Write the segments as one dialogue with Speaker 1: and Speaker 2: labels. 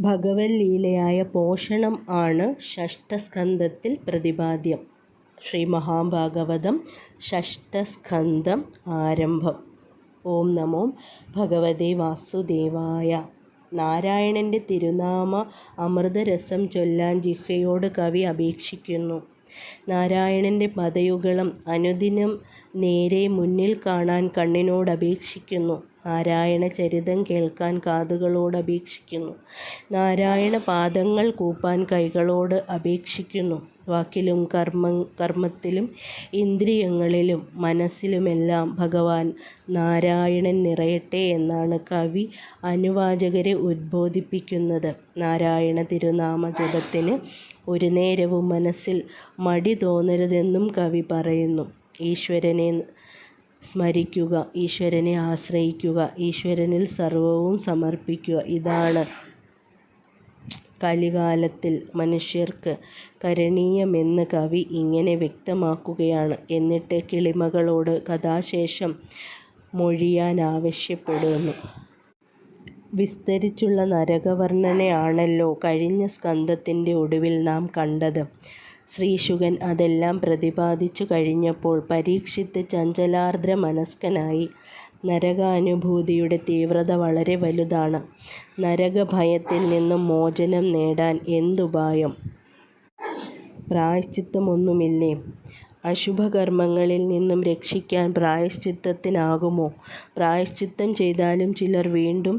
Speaker 1: ഭഗവത് ലീലയായ പോഷണം ആണ് ഷഷ്ടസ്കന്ധത്തിൽ പ്രതിപാദ്യം. ശ്രീ മഹാഭാഗവതം ഷഷ്ടസ്കന്ധം ആരംഭം ഓം നമോ ഭഗവതേ വാസുദേവായ. നാരായണന്റെ തിരുനാമ അമൃതരസം ചൊല്ലാൻ ജിഹയോട് കവി അപേക്ഷിക്കുന്നു. നാരായണന്റെ പദയുഗളം അനുദിനം നേരെ മുന്നിൽ കാണാൻ കണ്ണിനോടപേക്ഷിക്കുന്നു. നാരായണചരിതം കേൾക്കാൻ കാതുകളോട് അപേക്ഷിക്കുന്നു നാരായണ പാദങ്ങൾ കൂപ്പാൻ കൈകളോട് അപേക്ഷിക്കുന്നു. വാക്കിലും കർമ്മ കർമ്മത്തിലും ഇന്ദ്രിയങ്ങളിലും മനസ്സിലുമെല്ലാം ഭഗവാൻ നാരായണൻ നിറയട്ടെ എന്നാണ് കവി അനുവാചകരെ ഉദ്ബോധിപ്പിക്കുന്നത്. നാരായണ തിരുനാമ ജപത്തിന് ഒരു നേരവും മനസ്സിൽ മടി തോന്നരുതെന്നും കവി പറയുന്നു. ഈശ്വരനെ സ്മരിക്കുക, ഈശ്വരനെ ആശ്രയിക്കുക, ഈശ്വരനിൽ സർവവും സമർപ്പിക്കുക ഇതാണ് കലികാലത്തിൽ മനുഷ്യർക്ക് കരണീയമെന്ന് കവി ഇങ്ങനെ വ്യക്തമാക്കുകയാണ്. എന്നിട്ട് കിളിമകളോട് കഥാശേഷം മൊഴിയാൻ ആവശ്യപ്പെടുന്നു വിസ്തരിച്ചുള്ള നരകവർണനയാണല്ലോ കഴിഞ്ഞ സ്കന്ധത്തിന്റെ ഒടുവിൽ നാം കണ്ടത്. ശ്രീശുകൻ അതെല്ലാം പ്രതിപാദിച്ചു കഴിഞ്ഞപ്പോൾ പരീക്ഷിത്ത് ചഞ്ചലാർദ്ര മനസ്കനായി നരകാനുഭൂതിയുടെ തീവ്രത വളരെ വലുതാണ്. നരകഭയത്തിൽ നിന്നും മോചനം നേടാൻ എന്തുപായം? പ്രായശ്ചിത്തമൊന്നുമില്ലേ? അശുഭകർമ്മങ്ങളിൽ നിന്നും രക്ഷിക്കാൻ പ്രായശ്ചിത്തത്തിനാകുമോ? പ്രായശ്ചിത്തം ചെയ്താലും ചിലർ വീണ്ടും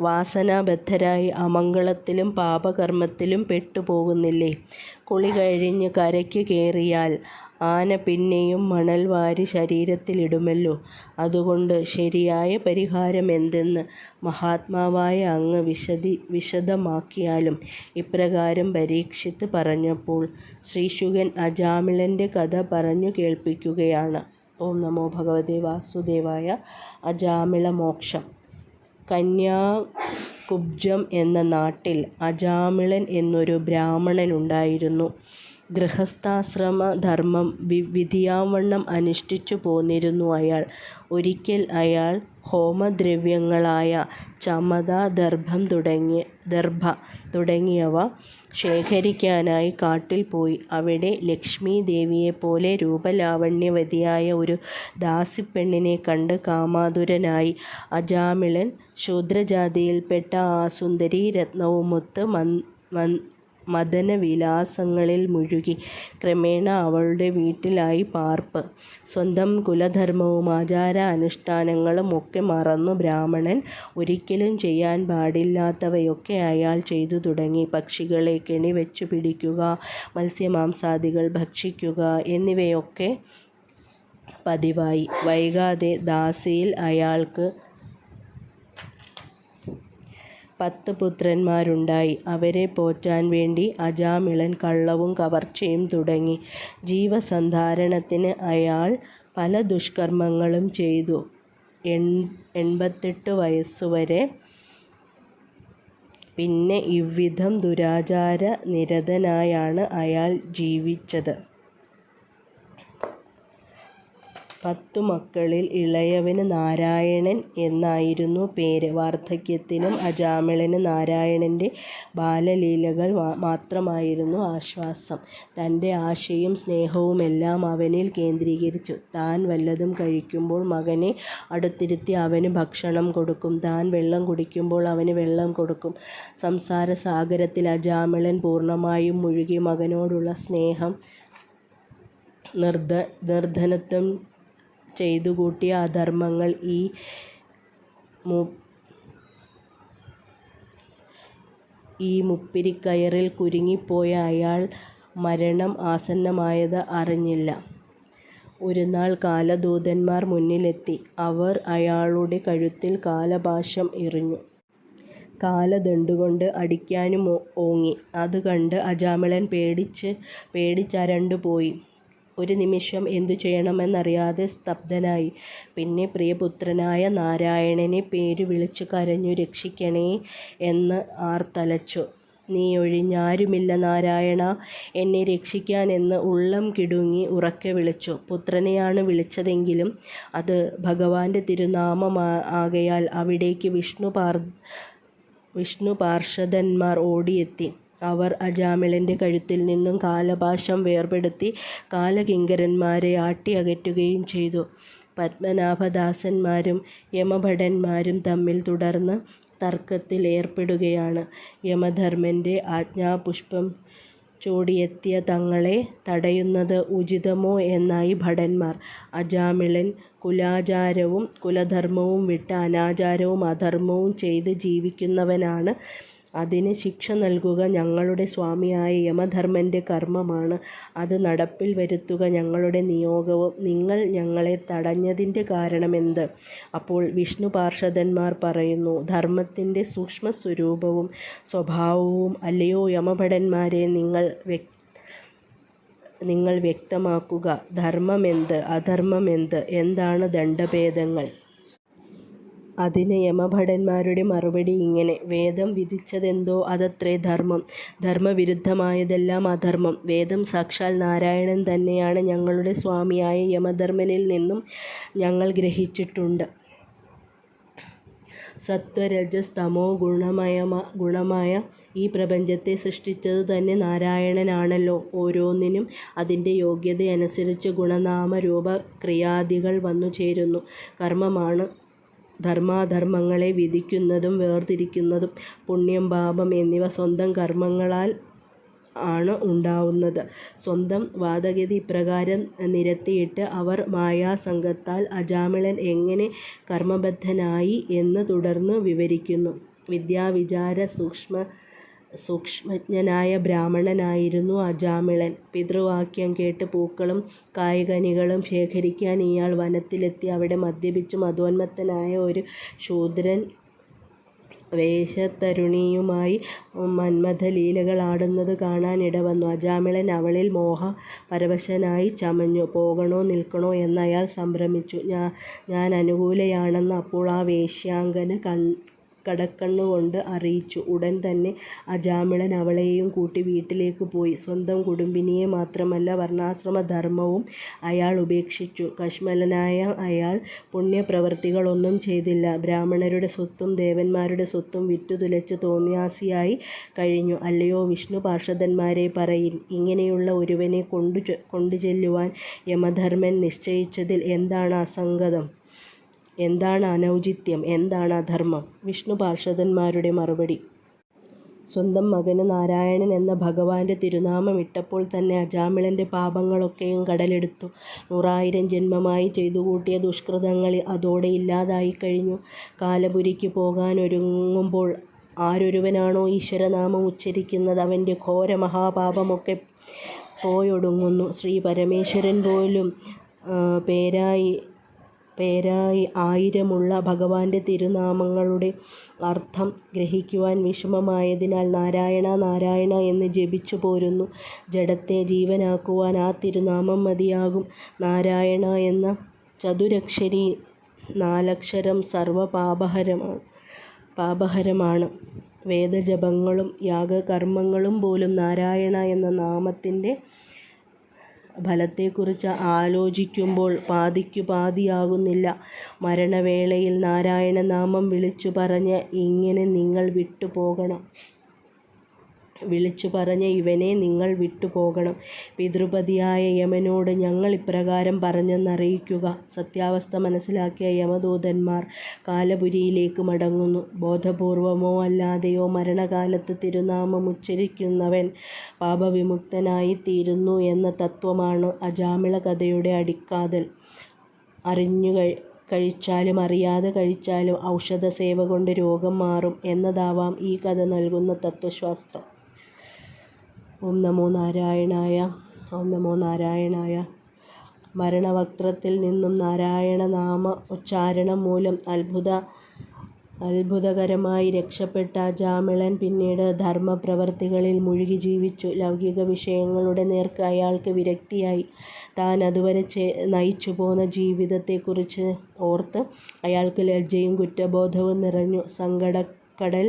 Speaker 1: വാസനാബദ്ധരായി അമംഗളത്തിലും പാപകർമ്മത്തിലും പെട്ടുപോകുന്നില്ലേ? കുളി കഴിഞ്ഞ് കരയ്ക്ക് കയറിയാൽ ആന പിന്നെയും മണൽ വാരി ശരീരത്തിലിടുമല്ലോ. അതുകൊണ്ട് ശരിയായ പരിഹാരം പരിഹാരമെന്തെന്ന് മഹാത്മാവായ അങ്ങ് വിശദി വിശദമാക്കിയാലും. ഇപ്രകാരം പരീക്ഷിത്ത് പറഞ്ഞപ്പോൾ ശ്രീശുഗൻ അജാമിളന്റെ കഥ പറഞ്ഞു കേൾപ്പിക്കുകയാണ്. ഓം നമോ ഭഗവതി വാസുദേവായ. അജാമിളമോക്ഷം. കന്യാകുബ്ജം എന്ന നാട്ടിൽ അജാമിളൻ എന്നൊരു ബ്രാഹ്മണനുണ്ടായിരുന്നു. ഗൃഹസ്ഥാശ്രമധർമ്മം വിധിയാവണ്ണം അനുഷ്ഠിച്ചു പോന്നിരുന്നു അയാൾ. ഒരിക്കൽ അയാൾ ഹോമദ്രവ്യങ്ങളായ ചമത, ദർഭ തുടങ്ങിയവ ശേഖരിക്കാനായി കാട്ടിൽ പോയി. അവിടെ ലക്ഷ്മീദേവിയെപ്പോലെ രൂപലാവണ്യവതിയായ ഒരു ദാസിപ്പെണ്ണിനെ കണ്ട് കാമാതുരനായി. അജാമിളൻ ശൂദ്രജാതിയിൽപ്പെട്ട ആ സുന്ദരി രത്നവുമൊത്ത് മദനവിലാസങ്ങളിൽ മുഴുകി. ക്രമേണ അവളുടെ വീട്ടിലായി പാർപ്പ്. സ്വന്തം കുലധർമ്മവും ആചാരാനുഷ്ഠാനങ്ങളും ഒക്കെ മറന്നു ബ്രാഹ്മണൻ ഒരിക്കലും ചെയ്യാൻ പാടില്ലാത്തവയൊക്കെ അയാൾ ചെയ്തു തുടങ്ങി. പക്ഷികളെ കെണിവച്ചു പിടിക്കുക, മത്സ്യമാംസാദികൾ ഭക്ഷിക്കുക എന്നിവയൊക്കെ പതിവായി. വൈകാതെ ദാസിയിൽ അയാൾക്ക് പത്ത് പുത്രന്മാരുണ്ടായി. അവരെ പോറ്റാൻ വേണ്ടി അജാമിളൻ കള്ളവും കവർച്ചയും തുടങ്ങി. ജീവസന്ധാരണത്തിന് അയാൾ പല ദുഷ്കർമ്മങ്ങളും ചെയ്തു. എൺ എൺപത്തെട്ട് വയസ്സുവരെ പിന്നെ ഇവ്വിധം ദുരാചാര നിരതനായാണ് അയാൾ ജീവിച്ചത്. പത്തു മക്കളിൽ ഇളയവന് നാരായണൻ എന്നായിരുന്നു പേര്. വാർദ്ധക്യത്തിലും അജാമിളന് നാരായണന്റെ ബാലലീലകൾ മാത്രമായിരുന്നു ആശ്വാസം. തന്റെ ആശയും സ്നേഹവുമെല്ലാം അവനിൽ കേന്ദ്രീകരിച്ചു. താൻ വല്ലതും കഴിക്കുമ്പോൾ മകനെ അടുത്തിരുത്തി അവന് ഭക്ഷണം കൊടുക്കും. താൻ വെള്ളം കുടിക്കുമ്പോൾ അവന് വെള്ളം കൊടുക്കും. സംസാര സാഗരത്തിൽ അജാമിളൻ പൂർണമായും മുഴുകി. മകനോടുള്ള സ്നേഹം നിർധനത്വം ചെയ്തുകൂട്ടിയ അധർമ്മങ്ങൾ ഈ ഈ മുപ്പിരിക്കയറിൽ കുരുങ്ങിപ്പോയ അയാൾ മരണം ആസന്നമായത് അറിഞ്ഞില്ല. ഒരു നാൾ കാലദൂതന്മാർ മുന്നിലെത്തി. അവർ അയാളുടെ കഴുത്തിൽ കാലപാശം എറിഞ്ഞു. കാലദണ്ടുകൊണ്ട് അടിക്കാനും ഓങ്ങി. അത് കണ്ട് അജാമിളൻ പേടിച്ചരണ്ടുപോയി. ഒരു നിമിഷം എന്തു ചെയ്യണമെന്നറിയാതെ സ്തബ്ധനായി. പിന്നെ പ്രിയപുത്രനായ നാരായണനെ പേര് വിളിച്ചു കരഞ്ഞു. രക്ഷിക്കണേ എന്ന് ആർത്തലച്ചു. നീയൊഴിഞ്ഞാരുമില്ല നാരായണ എന്നെ രക്ഷിക്കാൻ എന്ന് ഉള്ളം കിടുങ്ങി ഉറക്കെ വിളിച്ചു. പുത്രനെയാണ് വിളിച്ചതെങ്കിലും അത് ഭഗവാന്റെ തിരുനാമമാകയാൽ അവിടേക്ക് വിഷ്ണു പാർ വിഷ്ണു പാർഷദന്മാർ ഓടിയെത്തി. അവർ അജാമിളന്റെ കഴുത്തിൽ നിന്നും കാലപാശം വേർപെടുത്തി കാലകിങ്കരന്മാരെ ആട്ടി അകറ്റുകയും ചെയ്തു. പത്മനാഭദാസന്മാരും യമഭടന്മാരും തമ്മിൽ തുടർന്ന് തർക്കത്തിൽ ഏർപ്പെടുകയാണ്. യമധർമ്മന്റെ ആജ്ഞാപുഷ്പം ചൂടിയെത്തിയ തങ്ങളെ തടയുന്നത് ഉചിതമോ എന്നായി ഭടന്മാർ. അജാമിളൻ കുലാചാരവും കുലധർമ്മവും വിട്ട് അനാചാരവും അധർമ്മവും ചെയ്ത് ജീവിക്കുന്നവനാണ്. അതിന് ശിക്ഷ നൽകുക ഞങ്ങളുടെ സ്വാമിയായ യമധർമ്മന്റെ കർമ്മമാണ്. അത് നടപ്പിൽ വരുത്തുക ഞങ്ങളുടെ നിയോഗവും. നിങ്ങൾ ഞങ്ങളെ തടഞ്ഞതിന്റെ കാരണമെന്ത്? അപ്പോൾ വിഷ്ണു പാർഷദന്മാർ പറയുന്നു. ധർമ്മത്തിന്റെ സൂക്ഷ്മ സ്വരൂപവും സ്വഭാവവും അല്ലയോ യമഭടന്മാരെ നിങ്ങൾ നിങ്ങൾ വ്യക്തമാക്കുക. ധർമ്മമെന്ത്? അധർമ്മമെന്ത്? എന്താണ് ദണ്ഡഭേദങ്ങൾ? അതിന് യമഭടന്മാരുടെ മറുപടി ഇങ്ങനെ. വേദം വിധിച്ചതെന്തോ അതത്രേ ധർമ്മം. ധർമ്മവിരുദ്ധമായതെല്ലാം അധർമ്മം. വേദം സാക്ഷാൽ നാരായണൻ തന്നെയാണ് ഞങ്ങളുടെ സ്വാമിയായ യമധർമ്മനിൽ നിന്നും ഞങ്ങൾ ഗ്രഹിച്ചിട്ടുണ്ട്. സത്വ രജസ് തമോ ഗുണമായ ഈ പ്രപഞ്ചത്തെ സൃഷ്ടിച്ചത് തന്നെ നാരായണനാണല്ലോ. ഓരോന്നിനും അതിന്റെ യോഗ്യതയനുസരിച്ച് ഗുണനാമ രൂപ ക്രിയാദികൾ വന്നു ചേരുന്നു കർമ്മമാണ് ധർമ്മാധർമ്മങ്ങളെ വിധിക്കുന്നതും വേർതിരിക്കുന്നതും. പുണ്യം പാപം എന്നിവ സ്വന്തം കർമ്മങ്ങളാൽ ആണ് ഉണ്ടാവുന്നത്. സ്വന്തം വാദഗതി ഇപ്രകാരം നിരത്തിയിട്ട് അവർ മായാസംഘത്താൽ അജാമിളൻ എങ്ങനെ കർമ്മബദ്ധനായി എന്ന് തുടർന്ന് വിവരിക്കുന്നു. വിദ്യാവിചാര സൂക്ഷ്മജ്ഞനായ ബ്രാഹ്മണനായിരുന്നു അജാമിളൻ. പിതൃവാക്യം കേട്ട് പൂക്കളും കായ്കനികളും ശേഖരിക്കാൻ ഇയാൾ വനത്തിലെത്തി. അവിടെ മദ്യപിച്ചു മദോന്മത്തനായ ഒരു ശൂദ്രൻ വേശ്യാതരുണിയുമായി മന്മഥലീലകൾ ആടുന്നത് കാണാൻ ഇടവന്നു. അജാമിളൻ അവളിൽ മോഹ പരവശനായി ചമഞ്ഞു. പോകണോ നിൽക്കണോ എന്നയാൾ സംഭ്രമിച്ചു. ഞാൻ അനുകൂലയാണെന്ന് അപ്പോൾ ആ വേശ്യാംഗന കടക്കണ്ണുകൊണ്ട് അറിയിച്ചു. ഉടൻ തന്നെ അജാമിളൻ അവളെയും കൂട്ടി വീട്ടിലേക്ക് പോയി. സ്വന്തം കുടുംബിനിയെ മാത്രമല്ല വർണാശ്രമധർമ്മവും അയാൾ ഉപേക്ഷിച്ചു. കശ്മലനായ അയാൾ പുണ്യപ്രവൃത്തികളൊന്നും ചെയ്തില്ല. ബ്രാഹ്മണരുടെ സ്വത്തും ദേവന്മാരുടെ സ്വത്തും വിറ്റുതുലച്ച് തോന്നിയാസിയായി കഴിഞ്ഞു. അല്ലയോ വിഷ്ണു വിഷ്ണുപാർഷദന്മാരെ പറയിൻ. ഇങ്ങനെയുള്ള ഒരുവനെ കൊണ്ടു കൊണ്ടുചെല്ലുവാൻ യമധർമ്മൻ നിശ്ചയിച്ചതിൽ എന്താണ് അസംഗതം? എന്താണ് അനൗചിത്യം? എന്താണ് അധർമ്മം? വിഷ്ണു പാർഷദന്മാരുടെ മറുപടി. സ്വന്തം മകന് നാരായണൻ എന്ന ഭഗവാന്റെ തിരുനാമം ഇട്ടപ്പോൾ തന്നെ അജാമിളന്റെ പാപങ്ങളൊക്കെയും കടലെടുത്തു. നൂറായിരം ജന്മമായി ചെയ്തു കൂട്ടിയ ദുഷ്കൃതങ്ങൾ അതോടെ ഇല്ലാതായി കഴിഞ്ഞു കാലപുരിക്ക് പോകാനൊരുങ്ങുമ്പോൾ ആരൊരുവനാണോ ഈശ്വരനാമം ഉച്ചരിക്കുന്നത് അവന്റെ ഘോര മഹാപാപമൊക്കെ പോയൊടുങ്ങുന്നു. ശ്രീ പരമേശ്വരൻ പോലും പേരായി ആയിരമുള്ള ഭഗവാന്റെ തിരുനാമങ്ങളുടെ അർത്ഥം ഗ്രഹിക്കുവാൻ വിഷമമായതിനാൽ നാരായണ നാരായണ എന്ന് ജപിച്ചു പോരുന്നു. ജഡത്തെ ജീവനാക്കുവാൻ ആ തിരുനാമം മതിയാകും. നാരായണ എന്ന ചതുരക്ഷരി നാലക്ഷരം സർവപാപഹരമാണ്. വേദജപങ്ങളും യാഗകർമ്മങ്ങളും പോലും നാരായണ എന്ന നാമത്തിന്റെ ഫലത്തെക്കുറിച്ച് ആലോചിക്കുമ്പോൾ പാതിക്കു പാതിയാകുന്നില്ല. മരണവേളയിൽ നാരായണനാമം വിളിച്ചു പറഞ്ഞ് ഇങ്ങനെ നിങ്ങൾ വിട്ടുപോകണം. വിളിച്ചുപറഞ്ഞ ഇവനെ നിങ്ങൾ വിട്ടുപോകണം. പിതൃപതിയായ യമനോട് ഞങ്ങൾ ഇപ്രകാരം പറഞ്ഞെന്നറിയിക്കുക. സത്യാവസ്ഥ മനസ്സിലാക്കിയ യമദൂതന്മാർ കാലപുരിയിലേക്ക് മടങ്ങുന്നു. ബോധപൂർവമോ അല്ലാതെയോ മരണകാലത്ത് തിരുനാമം ഉച്ചരിക്കുന്നവൻ പാപവിമുക്തനായി തീരുന്നു എന്ന തത്വമാണ് അജാമിള കഥയുടെ അടിക്കാതൽ. അറിഞ്ഞു കഴിച്ചാലും അറിയാതെ കഴിച്ചാലും ഔഷധ സേവ കൊണ്ട് രോഗം മാറും എന്നതാവാം ഈ കഥ നൽകുന്ന തത്ത്വശാസ്ത്രം. ഓം നമോ നാരായണായ. ഓം നമോ നാരായണായ. മരണവക്ത്രത്തിൽ നിന്നും നാരായണനാമ ഉച്ചാരണം മൂലം അത്ഭുത അത്ഭുതകരമായി രക്ഷപ്പെട്ട ജാമിളൻ പിന്നീട് ധർമ്മപ്രവർത്തികളിൽ മുഴുകി ജീവിച്ചു. ലൗകിക വിഷയങ്ങളുടെ നേർക്ക് അയാൾക്ക് വിരക്തിയായി. താൻ അതുവരെ നയിച്ചു പോന്ന ജീവിതത്തെക്കുറിച്ച് ഓർത്ത് അയാൾക്ക് ലജ്ജയും കുറ്റബോധവും നിറഞ്ഞു. കടൽ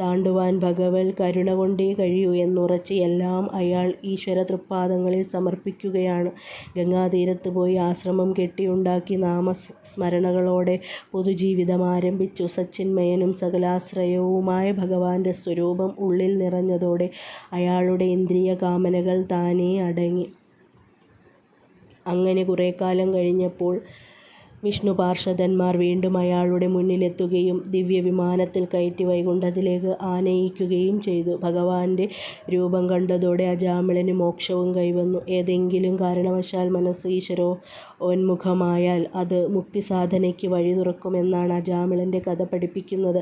Speaker 1: താണ്ടുവാൻ ഭഗവൽ കരുണ കൊണ്ടേ കഴിയൂ എന്നുറച്ച് എല്ലാം അയാൾ ഈശ്വര തൃപ്പാദങ്ങളിൽ സമർപ്പിക്കുകയാണ്. ഗംഗാതീരത്ത് പോയി ആശ്രമം കെട്ടിയുണ്ടാക്കി നാമസ്മരണകളോടെ പൊതുജീവിതം ആരംഭിച്ചു. സച്ചിന്മയനും സകലാശ്രയവുമായ ഭഗവാന്റെ സ്വരൂപം ഉള്ളിൽ നിറഞ്ഞതോടെ അയാളുടെ ഇന്ദ്രിയ കാമനകൾ താനേ അടങ്ങി. അങ്ങനെ കുറേ കാലം കഴിഞ്ഞപ്പോൾ വിഷ്ണുപാർഷദന്മാർ വീണ്ടും അയാളുടെ മുന്നിലെത്തുകയും ദിവ്യവിമാനത്തിൽ കയറ്റി വൈകുണ്ഠത്തിലേക്ക് ആനയിക്കുകയും ചെയ്തു. ഭഗവാന്റെ രൂപം കണ്ടതോടെ അജാമിളന് മോക്ഷവും കൈവന്നു. ഏതെങ്കിലും കാരണവശാൽ മനസ്സ് ഈശ്വരോ ഉന്മുഖമായാൽ അത് മുക്തി സാധനയ്ക്ക് വഴി തുറക്കുമെന്നാണ് അജാമിളന്റെ കഥ പഠിപ്പിക്കുന്നത്.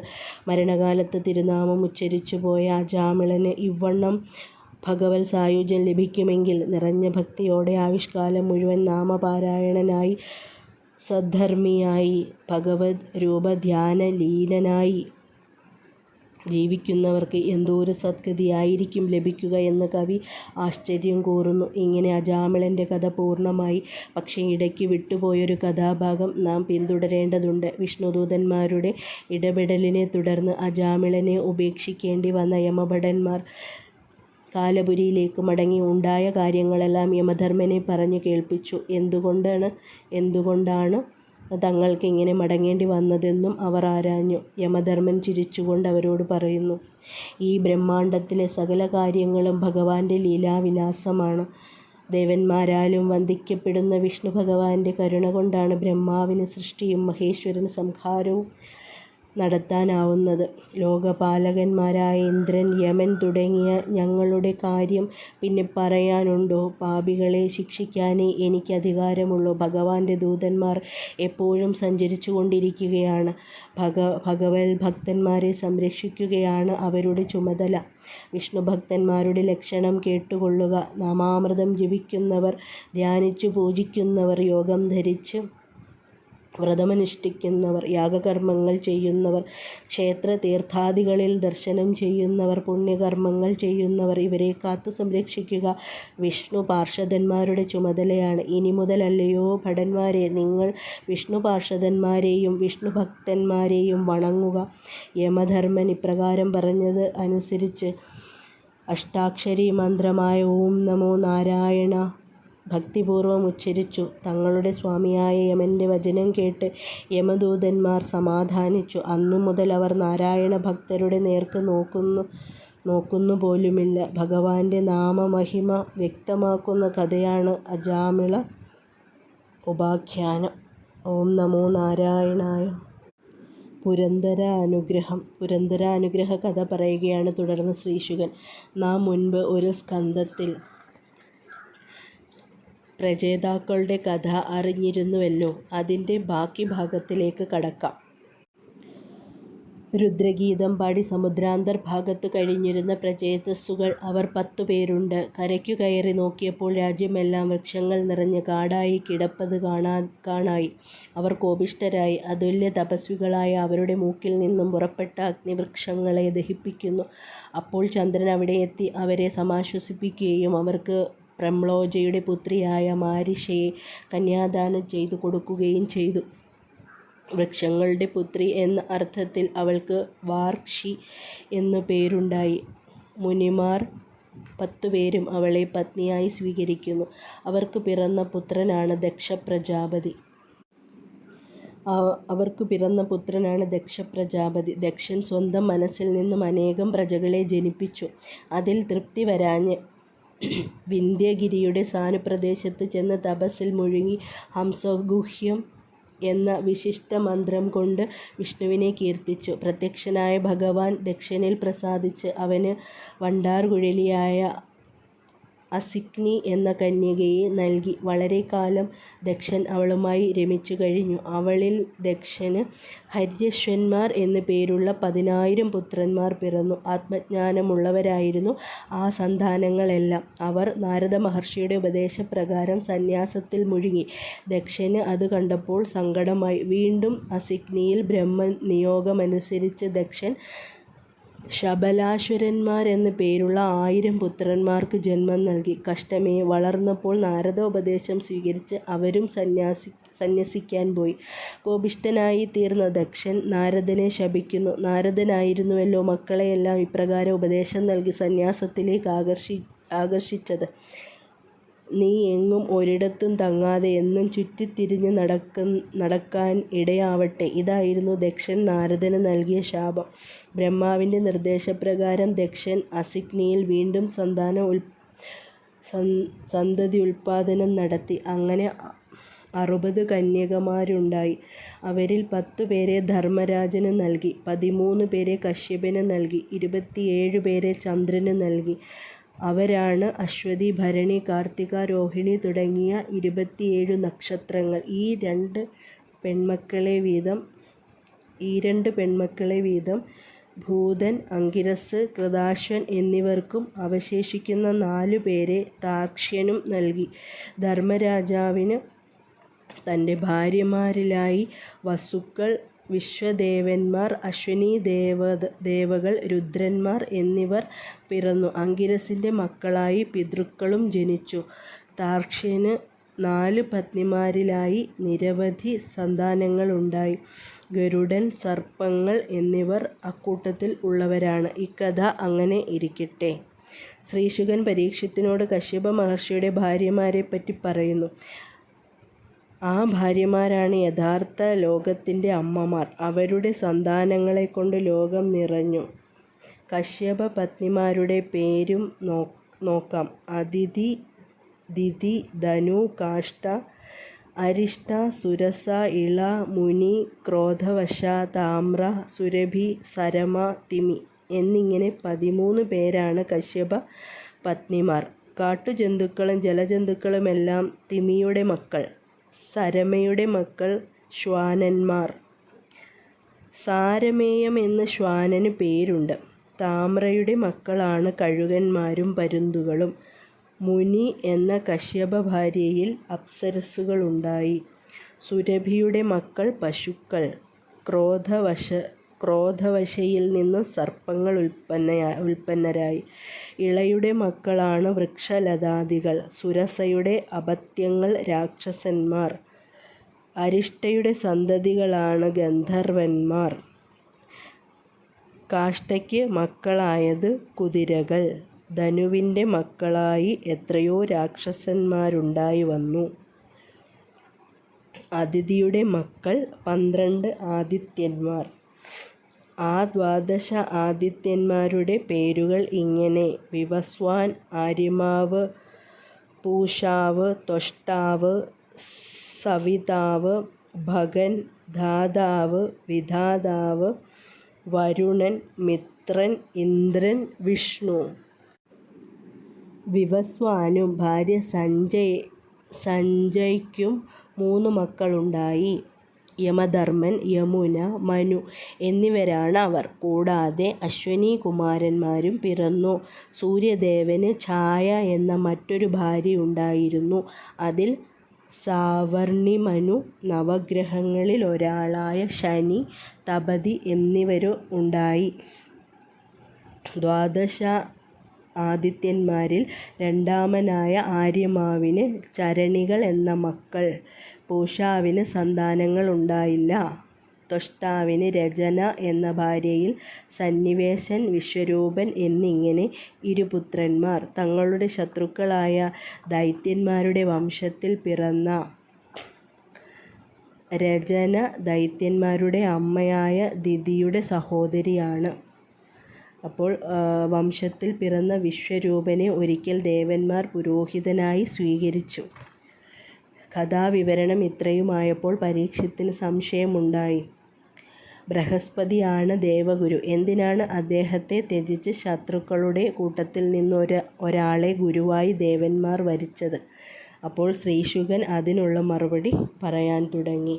Speaker 1: മരണകാലത്ത് തിരുനാമം ഉച്ചരിച്ചു പോയ അജാമിളന് ഇവണ്ണം ഭഗവത് സായുജ്യം ലഭിക്കുമെങ്കിൽ നിറഞ്ഞ ഭക്തിയോടെ ആയുഷ്കാലം മുഴുവൻ നാമപാരായണനായി സദ്ധർമ്മിയായി ഭഗവദ് രൂപധ്യാനലീനനായി ജീവിക്കുന്നവർക്ക് എന്തോരു സദ്ഗതിയായിരിക്കും ലഭിക്കുക എന്ന് കവി ആശ്ചര്യം കൂറുന്നു. ഇങ്ങനെ അജാമിളന്റെ കഥ പൂർണമായി. പക്ഷേ ഇടയ്ക്ക് വിട്ടുപോയൊരു കഥാഭാഗം നാം പിന്തുടരേണ്ടതുണ്ട്. വിഷ്ണുദൂതന്മാരുടെ ഇടപെടലിനെ തുടർന്ന് അജാമിളനെ ഉപേക്ഷിക്കേണ്ടി വന്ന യമഭടന്മാർ കാലപുരിയിലേക്ക് മടങ്ങി. ഉണ്ടായ കാര്യങ്ങളെല്ലാം യമധർമ്മനെ പറഞ്ഞു കേൾപ്പിച്ചു. എന്തുകൊണ്ടാണ് എന്തുകൊണ്ടാണ് തങ്ങൾക്ക് ഇങ്ങനെ മടങ്ങേണ്ടി വന്നതെന്നും അവർ ആരാഞ്ഞു. യമധർമ്മൻ ചിരിച്ചുകൊണ്ട് അവരോട് പറയുന്നു. ഈ ബ്രഹ്മാണ്ടത്തിലെ സകല കാര്യങ്ങളും ഭഗവാന്റെ ലീലാവിലാസമാണ്. ദേവന്മാരാലും വന്ദിക്കപ്പെടുന്ന വിഷ്ണു ഭഗവാന്റെ കരുണ കൊണ്ടാണ് ബ്രഹ്മാവിന് സൃഷ്ടിയും മഹേശ്വരന് സംഹാരവും നടത്താനാവുന്നത്. ലോകപാലകന്മാരായ ഇന്ദ്രൻ യമൻ തുടങ്ങിയ ഞങ്ങളുടെ കാര്യം പിന്നെ പറയാനുണ്ടോ. പാപികളെ ശിക്ഷിക്കാനേ എനിക്ക് അധികാരമുള്ളൂ. ഭഗവാന്റെ ദൂതന്മാർ എപ്പോഴും സഞ്ചരിച്ചു കൊണ്ടിരിക്കുകയാണ് ഭഗ ഭഗവൽ ഭക്തന്മാരെ സംരക്ഷിക്കുകയാണ് അവരുടെ ചുമതല. വിഷ്ണുഭക്തന്മാരുടെ ലക്ഷണം കേട്ടുകൊള്ളുക. നാമാമൃതം ജപിക്കുന്നവർ, ധ്യാനിച്ചു പൂജിക്കുന്നവർ, യോഗം ധരിച്ച് വ്രതമനുഷ്ഠിക്കുന്നവർ, യാഗകർമ്മങ്ങൾ ചെയ്യുന്നവർ, ക്ഷേത്ര തീർത്ഥാദികളിൽ ദർശനം ചെയ്യുന്നവർ, പുണ്യകർമ്മങ്ങൾ ചെയ്യുന്നവർ ഇവരെ കാത്തു സംരക്ഷിക്കുക വിഷ്ണു പാർഷദന്മാരുടെ ചുമതലയാണ്. ഇനി മുതലല്ലയോ ഭടന്മാരെ നിങ്ങൾ വിഷ്ണു വിഷ്ണുപാർഷദന്മാരെയും വിഷ്ണുഭക്തന്മാരെയും വണങ്ങുക. യമധർമ്മൻ ഇപ്രകാരം പറഞ്ഞത് അനുസരിച്ച് അഷ്ടാക്ഷരീമന്ത്രമായ ഓം നമോ നാരായണ ഭക്തിപൂർവം ഉച്ചരിച്ചു. തങ്ങളുടെ സ്വാമിയായ യമന്റെ വചനം കേട്ട് യമദൂതന്മാർ സമാധാനിച്ചു. അന്നുമുതൽ അവർ നാരായണഭക്തരുടെ നേർക്ക് നോക്കുന്നു നോക്കുന്നു പോലുമില്ല ഭഗവാന്റെ നാമമഹിമ വ്യക്തമാക്കുന്ന കഥയാണ് അജാമിള ഉപാഖ്യാനം. ഓം നമോ നാരായണായ. പുരന്തര അനുഗ്രഹം പുരന്തര അനുഗ്രഹ കഥ പറയുകയാണ് തുടർന്ന് ശ്രീശുകൻ. നാം മുൻപ് ഒരു സ്കന്ധത്തിൽ പ്രചേതാക്കളുടെ കഥ അറിഞ്ഞിരുന്നുവല്ലോ. അതിന്റെ ബാക്കി ഭാഗത്തിലേക്ക് കടക്കാം. രുദ്രഗീതം പാടി സമുദ്രാന്തർ ഭാഗത്ത് കഴിഞ്ഞിരുന്ന പ്രചേതസ്സുകൾ അവർ പത്തു പേരുണ്ട് കരയ്ക്കു കയറി നോക്കിയപ്പോൾ രാജ്യമെല്ലാം വൃക്ഷങ്ങൾ നിറഞ്ഞ് കാടായി കിടപ്പത് കാണാൻ കാണായി. അവർ കോപിഷ്ടരായി അതുല്യ തപസ്വികളായ അവരുടെ മൂക്കിൽ നിന്നും പുറപ്പെട്ട അഗ്നിവൃക്ഷങ്ങളെ ദഹിപ്പിക്കുന്നു. അപ്പോൾ ചന്ദ്രൻ അവിടെ എത്തി അവരെ സമാശ്വസിപ്പിക്കുകയും അവർക്ക് പ്രമ്ലോജയുടെ പുത്രിയായ മാരിഷയെ കന്യാദാനം ചെയ്തു കൊടുക്കുകയും ചെയ്തു. വൃക്ഷങ്ങളുടെ പുത്രി എന്ന അർത്ഥത്തിൽ അവൾക്ക് വാർക്ഷി എന്നു പേരുണ്ടായി. മുനിമാർ പത്തുപേരും അവളെ പത്നിയായി സ്വീകരിക്കുന്നു. അവർക്ക് പിറന്ന പുത്രനാണ് ദക്ഷപ്രജാപതി. ദക്ഷൻ സ്വന്തം മനസ്സിൽ നിന്നും അനേകം പ്രജകളെ ജനിപ്പിച്ചു. അതിൽ തൃപ്തി വരാഞ്ഞ് വിന്ധ്യഗിരിയുടെ സാനുപ്രദേശത്ത് ചെന്ന് തപസ്സിൽ മുഴുകി ഹംസഗുഹ്യം എന്ന വിശിഷ്ട മന്ത്രം കൊണ്ട് വിഷ്ണുവിനെ കീർത്തിച്ചു. പ്രത്യക്ഷനായ ഭഗവാൻ ദക്ഷിണയിൽ പ്രസാദിച്ച് അവന് വണ്ടാർകുഴലിയായ അസിക്നി എന്ന കന്യകയെ നൽകി. കാലം ദക്ഷൻ അവളുമായി രമിച്ചു കഴിഞ്ഞു. അവളിൽ ദക്ഷന് ഹര്യശ്വന്മാർ എന്നു പേരുള്ള പതിനായിരം പുത്രന്മാർ പിറന്നു. ആത്മജ്ഞാനമുള്ളവരായിരുന്നു ആ സന്താനങ്ങളെല്ലാം. അവർ നാരദ മഹർഷിയുടെ ഉപദേശപ്രകാരം സന്യാസത്തിൽ മുഴുകി. ദക്ഷന് അത് കണ്ടപ്പോൾ സങ്കടമായി. വീണ്ടും അസിഗ്നിയിൽ അസിക്നിയിൽ ബ്രഹ്മനിയോഗമനുസരിച്ച് ദക്ഷൻ ശബലാശ്വരന്മാർ എന്ന പേരുള്ള ആയിരം പുത്രന്മാർക്ക് ജന്മം നൽകി. കഷ്ടമേ, വളർന്നപ്പോൾ നാരദോപദേശം സ്വീകരിച്ച് അവരും സന്യാസി സന്യസിക്കാൻ പോയി. കോപിഷ്ഠനായിത്തീർന്ന ദക്ഷൻ നാരദനെ ശപിക്കുന്നു. നാരദനായിരുന്നുവല്ലോ മക്കളെയെല്ലാം ഇപ്രകാരം ഉപദേശം നൽകി സന്യാസത്തിലേക്ക് ആകർഷിച്ചത്. നീ എങ്ങും ഒരിടത്തും തങ്ങാതെ എന്നും ചുറ്റിത്തിരിഞ്ഞ് നടക്ക നടക്കാൻ ഇടയാവട്ടെ. ഇതായിരുന്നു ദക്ഷൻ നാരദന് നൽകിയ ശാപം. ബ്രഹ്മാവിന്റെ നിർദ്ദേശപ്രകാരം ദക്ഷൻ അസിഗ്നിയിൽ വീണ്ടും സന്താന ഉൽ സന്തതി ഉൽപാദനം നടത്തി. അങ്ങനെ അറുപത് കന്യകമാരുണ്ടായി. അവരിൽ പത്തുപേരെ ധർമ്മരാജന് നൽകി. പതിമൂന്ന് പേരെ കശ്യപന് നൽകി. ഇരുപത്തിയേഴ് പേരെ ചന്ദ്രന് നൽകി. അവരാണ് അശ്വതി, ഭരണി, കാർത്തിക, രോഹിണി തുടങ്ങിയ ഇരുപത്തിയേഴു നക്ഷത്രങ്ങൾ. ഈ രണ്ട് പെൺമക്കളെ വീതം ഈ രണ്ട് പെൺമക്കളെ വീതം ഭൂതൻ, അങ്കിരസ് കൃതാശ്വൻ എന്നിവർക്കും അവശേഷിക്കുന്ന നാലു പേരെ താക്ഷ്യനും നൽകി. ധർമ്മരാജാവിന് തന്റെ ഭാര്യമാരിലായി വസുക്കൾ, വിശ്വദേവന്മാർ, അശ്വിനി ദേവത ദേവകൾ രുദ്രന്മാർ എന്നിവർ പിറന്നു. അങ്കിരസിന്റെ മക്കളായി പിതൃക്കളും ജനിച്ചു. താർക്ഷ്യന് നാല് പത്നിമാരിലായി നിരവധി സന്താനങ്ങളുണ്ടായി. ഗരുഡൻ, സർപ്പങ്ങൾ എന്നിവർ അക്കൂട്ടത്തിൽ ഉള്ളവരാണ്. ഇക്കഥ അങ്ങനെ ഇരിക്കട്ടെ. ശ്രീശുഖൻ പരീക്ഷത്തിനോട് കശ്യപ മഹർഷിയുടെ ഭാര്യമാരെ പറ്റി പറയുന്നു. ആ ഭാര്യമാരാണ് യഥാർത്ഥ ലോകത്തിന്റെ അമ്മമാർ. അവരുടെ സന്താനങ്ങളെ കൊണ്ട് ലോകം നിറഞ്ഞു. കശ്യപ പത്നിമാരുടെ പേരും നോക്കാം. അദിതി, ദിതി, ധനു, കാഷ്ട, അരിഷ്ട, സുരസ, ഇള, മുനി, ക്രോധവശ, താമ്ര, സുരഭി, സരമ, തിമി എന്നിങ്ങനെ പതിമൂന്ന് പേരാണ് കശ്യപ പത്നിമാർ. കാട്ടുജന്തുക്കളും ജലജന്തുക്കളുമെല്ലാം തിമിയുടെ മക്കൾ. സരമയുടെ മക്കൾ ശ്വാനന്മാർ. സാരമേയം എന്ന ശ്വാനന് പേരുണ്ട്. താമ്രയുടെ മക്കളാണ് കഴുകന്മാരും പരുന്തുകളും. മുനി എന്ന കശ്യപ ഭാര്യയിൽ അപ്സരസ്സുകളുണ്ടായി. സുരഭിയുടെ മക്കൾ പശുക്കൾ. ക്രോധവശയിൽ നിന്ന് സർപ്പങ്ങൾ ഉൽപ്പന്നരായി. ഇളയുടെ മക്കളാണ് വൃക്ഷലതാദികൾ. സുരസയുടെ അപത്യങ്ങൾ രാക്ഷസന്മാർ. അരിഷ്ടയുടെ സന്തതികളാണ് ഗന്ധർവന്മാർ. കാഷ്ടയ്ക്ക് മക്കളായത് കുതിരകൾ. ധനുവിന്റെ മക്കളായി എത്രയോ രാക്ഷസന്മാരുണ്ടായി വന്നു. അതിഥിയുടെ മക്കൾ പന്ത്രണ്ട് ആദിത്യന്മാർ. ആ ദ്വാദശ ആദിത്യന്മാരുടെ പേരുകൾ ഇങ്ങനെ: വിവസ്വാൻ, ആര്യമാവ്, പൂഷാവ്, ത്വഷ്ടാവ്, സവിതാവ്, ഭഗൻ, ധാതാവ്, വിധാതാവ്, വരുണൻ, മിത്രൻ, ഇന്ദ്രൻ, വിഷ്ണു. വിവസ്വാനും ഭാര്യ സഞ്ജയ് സഞ്ജയ്ക്കും മൂന്ന് മക്കളുണ്ടായി. യമധർമ്മൻ, യമുന, മനു എന്നിവരാണ് അവർ. കൂടാതെ അശ്വനീകുമാരന്മാരും പിറന്നു. സൂര്യദേവന് ഛായ എന്ന മറ്റൊരു ഭാര്യ ഉണ്ടായിരുന്നു അതിൽ സാവർണിമനു, നവഗ്രഹങ്ങളിലൊരാളായ ശനി, തപതി എന്നിവരും ഉണ്ടായി. ദ്വാദശ ആദിത്യന്മാരിൽ രണ്ടാമനായ ആര്യമാവിന് ചരണികൾ എന്ന മക്കൾ. പൂഷാവിന് സന്താനങ്ങളുണ്ടായില്ല. ത്വഷ്ടാവിന് രചന എന്ന ഭാര്യയിൽ സന്നിവേശൻ, വിശ്വരൂപൻ എന്നിങ്ങനെ ഇരുപുത്രന്മാർ. തങ്ങളുടെ ശത്രുക്കളായ ദൈത്യന്മാരുടെ വംശത്തിൽ പിറന്ന രചന ദൈത്യന്മാരുടെ അമ്മയായ ദിതിയുടെ സഹോദരിയാണ്. അപ്പോൾ വംശത്തിൽ പിറന്ന വിശ്വരൂപനെ ഒരിക്കൽ ദേവന്മാർ പുരോഹിതനായി സ്വീകരിച്ചു. കഥാവിവരണം ഇത്രയുമായപ്പോൾ പരീക്ഷത്തിന് സംശയമുണ്ടായി. ബൃഹസ്പതിയാണ് ദേവഗുരു. എന്തിനാണ് അദ്ദേഹത്തെ ത്യജിച്ച് ശത്രുക്കളുടെ കൂട്ടത്തിൽ നിന്നൊരു ഒരാളെ ഗുരുവായി ദേവന്മാർ വരിച്ചത്? അപ്പോൾ ശ്രീശുഖൻ അതിനുള്ള മറുപടി പറയാൻ തുടങ്ങി.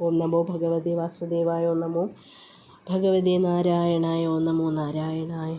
Speaker 1: ഓം നമോ ഭഗവതി വാസുദേവായ ഓം നമോ ഭഗവതി നാരായണായ ഓം നമോ നാരായണായ